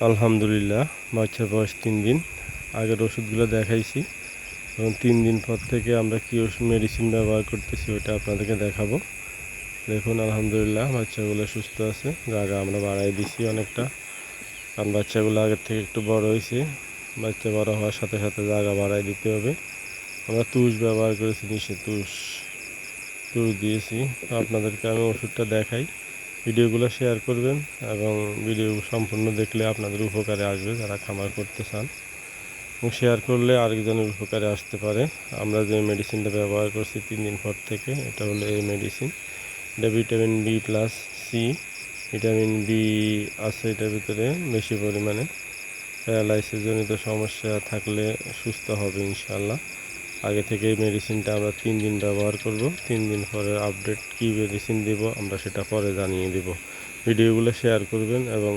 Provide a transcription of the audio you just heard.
আলহামদুলিল্লাহ বাচ্চার বয়স তিন দিন। আগের ওষুধগুলো দেখাইছি। এবং তিন দিন পর থেকে আমরা কী ওষুধ মেডিসিন ব্যবহার করতেছি ওটা আপনাদেরকে দেখাবো। দেখুন, আলহামদুলিল্লাহ, বাচ্চাগুলো সুস্থ আছে। জায়গা আমরা বাড়াই দিছি অনেকটা। কারণ বাচ্চাগুলো আগের থেকে একটু বড় হয়েছে। বাচ্চা বড় হওয়ার সাথে সাথে জায়গা বাড়াই দিতে হবে। আমরা তুষ ব্যবহার করেছি নিষে তুষ। তুষ দিয়েছি। আপনাদেরকে আমি ওষুধটা দেখাই। ভিডিওগুলো শেয়ার করবেন এবং ভিডিও সম্পূর্ণ দেখলে আপনাদের উপকারে আসবে যারা খামার করতে চান। এবং শেয়ার করলে আরেকজনের উপকারে আসতে পারে। আমরা যে মেডিসিনটা ব্যবহার করছি তিন দিন পর থেকে, এটা হলো এই মেডিসিন এটা vitamin B plus C vitamin B আছে এটার ভিতরে, বেশি পরিমাণে। প্যারালাইসিস জনিত সমস্যা থাকলে সুস্থ হবে ইনশাল্লাহ আগে থেকে মেডিসিনটা আমরা তিন দিন ব্যবহার করব। তিন দিন পরে আপডেট কী মেডিসিন দেব, আমরা সেটা পরে জানিয়ে দেব। ভিডিওগুলো শেয়ার করবেন এবং